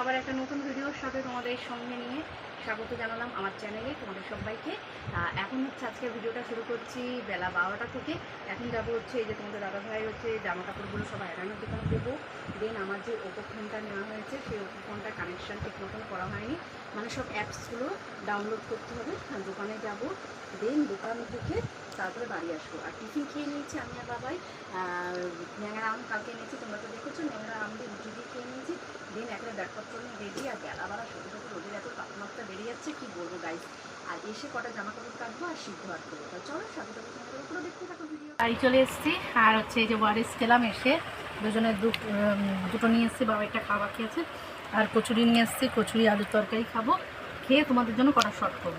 আবার একটা নতুন ভিডিওর সাথে তোমাদের সঙ্গে নিয়ে স্বাগত জানালাম আমার চ্যানেলে তোমাদের সবাইকে। এখন হচ্ছে আজকে ভিডিওটা শুরু করছি বেলা বারোটা থেকে। এখন যাব হচ্ছে এই যে তোমাদের দাদা ভাই হচ্ছে জামা কাপড়গুলো সব আয়রনের দোকানে দেবো। দেন আমার যে ওপো ফোনটা নেওয়া হয়েছে সেই ওপো ফোনটা কানেকশান ঠিক মতন করা হয়নি। মানে সব অ্যাপসগুলো ডাউনলোড করতে হবে আর দোকানে যাব। দেন দোকান থেকে তারপরে বাড়ি আসব। আর টিফিন খেয়ে নিয়েছি আমি আর বাবাই। ন্যাংরা আম কালকে এনেছি, তোমরা তো দেখেছ, ন্যাংরা আম দিয়ে রুটি দিয়ে খেয়ে নিয়েছি। দিন একটা ব্যাগপত্র নিয়ে রেডি আর বেলা বেলা সত্যি সত্যি রোদের এত তাপমাত্রা বেড়ে যাচ্ছে কি বলব গাইস আর এসে কটা জামা কাপড় কাটবো আর সিদ্ধ হাত করব। তা চলো সাথে সাথে তোমাদের উপরে দেখতে থাকো ভিডিও বাড়ি চলে এসেছি আর হচ্ছে এই যে ওয়ারিস খেলাম এসে দুজনে দুটো নিয়ে এসেছি বাবা একটা খাওয়া খেয়েছে আর কচুরি নিয়ে এসেছি কচুরি আলুর তরকারি খাব খেয়ে তোমাদের জন্য কটা শর্ট করব।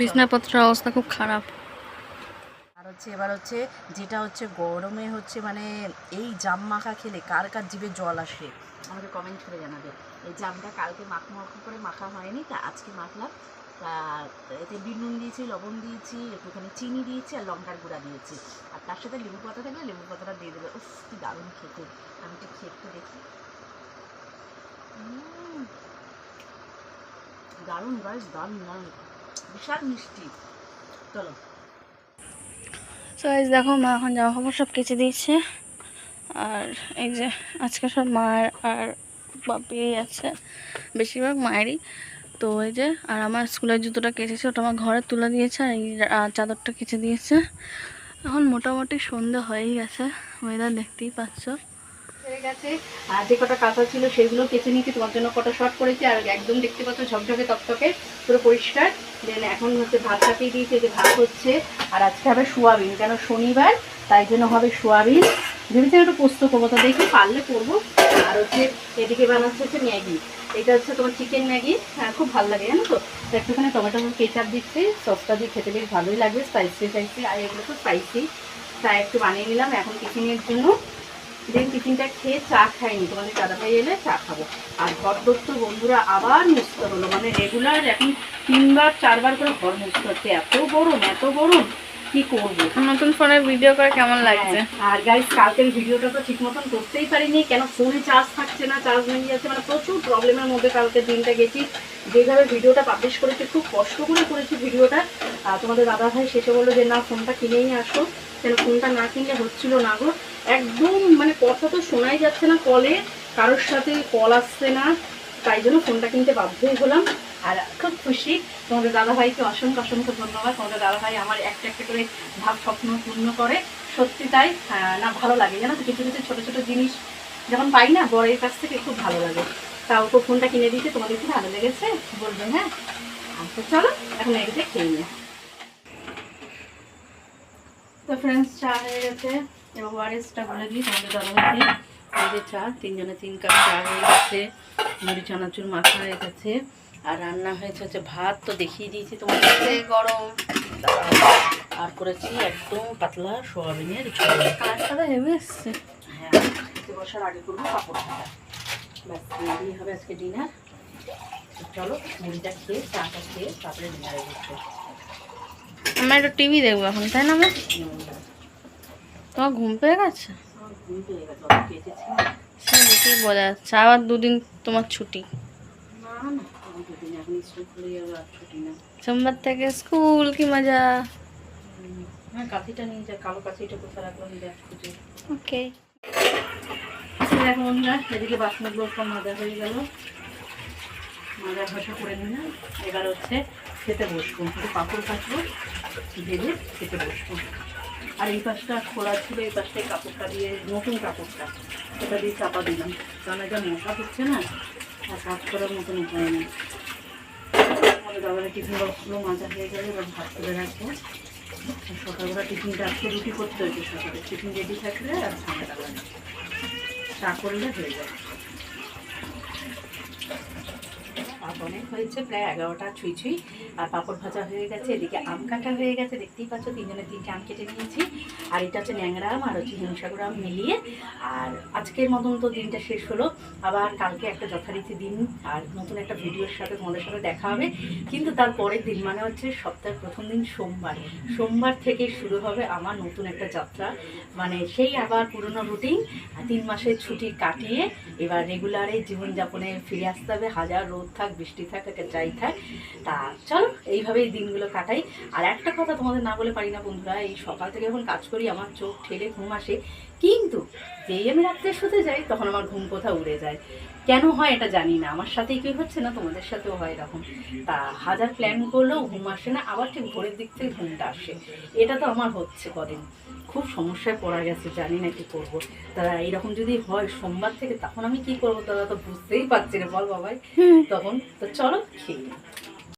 বিছনাপত্রের অবস্থা খুব খারাপ। হচ্ছে, এবার হচ্ছে যেটা হচ্ছে গরমে হচ্ছে মানে এই জাম মাখা খেলে কার কার জিভে জল আসে? আমাকে কমেন্ট করে জানাবে। এই জামটা কালকে মাখ মাখা করে মাখা হয়নি, তা আজকে মাখলাম। তা এতে বিট নুন দিয়েছি, লবণ দিয়েছি, একটুখানি চিনি দিয়েছি আর লঙ্কার গুঁড়া দিয়েছি। আর তার সাথে লেবু পাতা থাকলে লেবু পাতাটা দিয়ে দেবে। উফ, কি দারুণ খেতে। আমি একটু খেতে দেখি। দারুণ গাছ দারুণ দারুণ। বিশাল মিষ্টি। চলো। তো এই দেখো, মা এখন জামা কাপড় সব কেচে দিয়েছে। আর এই যে আজকে সব মায়ের আর বাপি আছে, বেশিরভাগ মায়েরই। তো এই যে, আর আমার স্কুলের জুতোটা কেচেছে, ওটা আমার ঘরে তুলে দিয়েছে, আর এই চাদরটা কেচে দিয়েছে। এখন মোটামুটি সন্ধে হয়েই গেছে ওয়েদার দেখতেই পাচ্ছ। হয়ে গেছে। আর যে কটা কাঁচা ছিল সেগুলো কেচে নিয়েছি, তোমার জন্য কটা শর্ট করেছি, আর একদম দেখতে পাচ্ছ ঝকঝকে তকতকে, পুরো পরিষ্কার। দেন এখন হচ্ছে ভাত চাপিয়ে দিয়েছি যে ভাত হচ্ছে। আর আজকে হবে সোয়াবিন, কেন শনিবার, তাই জন্য হবে সোয়াবিন। ভেবেছিলাম একটু পোস্ত করব, তো দেখি পারলে করব। আর হচ্ছে এদিকে বানাচ্ছে হচ্ছে ম্যাগি। এটা হচ্ছে তোমার চিকেন ম্যাগি হ্যাঁ খুব ভালো লাগে, জানো তো? তো একটুখানি টমেটো কেচাপ দিচ্ছি, সসটা দিয়ে খেতে বেশ ভালোই লাগবে স্পাইসি স্পাইসি আর এগুলো তো স্পাইসি তাই একটু বানিয়ে নিলাম, এখন টিফিনের জন্য। দেন টিফিনটা খেয়ে চা খাইনি তোমাদের দাদা ভাই এলে চা খাব। আর ঘর দত্ত বন্ধুরা আবার মুছতে হলো। মানে রেগুলার এখন তিনবার চারবার করে ঘর মুছতে হচ্ছে। এত গরম এত গরম কি করব? নতুন ফোনে ভিডিও করে কেমন লাগছে? হ্যাঁ, আর গাইস কালকের ভিডিওটা তো ঠিক মতন করতেই পারিনি। কেন ফোনে চার্জ থাকছে না চার্জ নিয়ে যাচ্ছে মানে প্রচুর প্রবলেমের মধ্যে কালকে দিনটা গেছি। যেভাবে ভিডিওটা পাবলিশ করেছি খুব কষ্ট করে করেছি ভিডিওটা আর তোমাদের দাদা ভাই শেষে বলল যে না ফোনটা কিনেই আসো। কেন ফোনটা না কিনলে হচ্ছিল না গো। একদম মানে কথা তো শোনাই যাচ্ছে না কলে, কারোর সাথে কল আসছে না, তাই জন্য ফোনটা কিনতে বাধ্যই হলাম। আর খুব খুশি, তোমাদের দাদা ভাইকে অসংখ্য অসংখ্য ধন্যবাদ। তোমাদের দাদা ভাই আমার একটা একটা করে ভাব, স্বপ্ন পূর্ণ করে। সত্যি তাই না, ভালো লাগে। জানো তো কিছু কিছু ছোটো ছোটো জিনিস যখন পাই না, বরের কাছ থেকে খুব ভালো লাগে। তা ওকে ফোনটা কিনে দিতে তোমাদের কি ভালো লেগেছে বলবে হ্যাঁ? আচ্ছা চলো, এখন এদিকে খেয়ে নিই। তো ফ্রেন্ডস চা হয়ে গেছে। এবং ওয়ারেসটা বলে দিই তোমাদের দাদাভাই এই যে চা তিনজনে তিন কাপ চা হয়ে গেছে। মুড়ি চানাচুর মাখা হয়ে গেছে। আর রান্না হয়েছে হচ্ছে ভাত তো দেখিয়ে দিয়েছি তোমাদের। গরম। আর করেছি একদম পাতলা সোয়াবিনের ঝোল। কাজটা হেভি এসছে? হ্যাঁ বসার আগে করব ব্যাস এই হবে আজকে ডিনার। চলো মুড়িটা খেয়ে চাটা খেয়ে তারপরে ডিনারে বসবো। আমরা একটু টিভি দেখব এখন তাই না মা? তোমার ঘুম পেয়ে গেছে? সে যাচ্ছে আবার দুদিন তোমার ছুটি। এখন সোমবার থেকে স্কুল কি মজা? হ্যাঁ ওকে দেখো বন্ধুরা এদিকে বাসনগুলো সব মাজা হয়ে গেল। মাজা ঘষা করে নিলাম এবার হচ্ছে খেতে বসবো। পাঁপড় কাটবো ভেজে খেতে বসবো। আর এই পাশটা খোলা ছিল, এই পাশটায় কাপড়টা দিয়ে নতুন কাপড়টা। সেটা দিয়ে চাপা দিলাম। কারণ এটা মশা হচ্ছে না, আর কাজ করার মতন উপায় নেই। আমাদের দাদার টিফিন বক্সগুলো মাজা হয়ে গেলে, এবার ভাত করে রাখব। সকালবেলা টিফিনটা, আজকে রুটি করতে হয়েছে সকালে। টিফিন রেডি থাকলে আর ঝামেলা লাগে চা করলে হয়ে যাবে তারপর অনেক হয়েছে, প্রায় এগারোটা ছুঁই ছুঁই, আর পাঁপড় ভাজা হয়ে গেছে, এদিকে আম কাটা হয়ে গেছে, দেখতেই পাচ্ছ তিনজনের তিনটে আম কেটে নিয়েছি, আর এটা হচ্ছে ন্যাংরা আম আর হচ্ছে হিমসাগর আম মিলিয়ে, আর আজকের মতন তো দিনটা শেষ হলো, আবার কালকে একটা যথারীতি দিন, আর নতুন একটা ভিডিওর সাথে তোমাদের সাথে দেখা হবে, কিন্তু তার পরের দিন মানে হচ্ছে সপ্তাহের প্রথম দিন সোমবার সোমবার থেকে শুরু হবে আমার নতুন একটা যাত্রা মানে সেই আবার পুরনো রুটিন তিন মাসের ছুটি কাটিয়ে এবার রেগুলারে জীবনযাপনে ফিরে আসতে হবে, হাজার রোদ থাক, বৃষ্টি থাক, একটা যাই থাক, তা চলো, এইভাবেই দিনগুলো কাটাই। আর একটা কথা তোমাদের না বলে পারি না বন্ধুরা, এই সকাল থেকে যখন কাজ করি, আমার চোখ ঠেলে ঘুম আসে কিন্তু যেই আমি রাত্রে শুতে যাই তখন আমার ঘুম কোথাও উড়ে যায়। কেন হয় এটা জানি না। আমার সাথেই কি হচ্ছে না তোমাদের সাথেও হয় এরকম। তা হাজার প্ল্যান করলেও ঘুম আসে না আবার ঠিক ভোরের দিক থেকে ঘুমটা আসে। এটা তো আমার হচ্ছে কদিন। খুব সমস্যায় পড়া গেছে জানি না কি করব। তা এইরকম যদি হয় সোমবার থেকে তখন আমি কি করব? দাদা তো বুঝতেই পারছি না বল বাবাই। তখন তো চলো খেয়ে।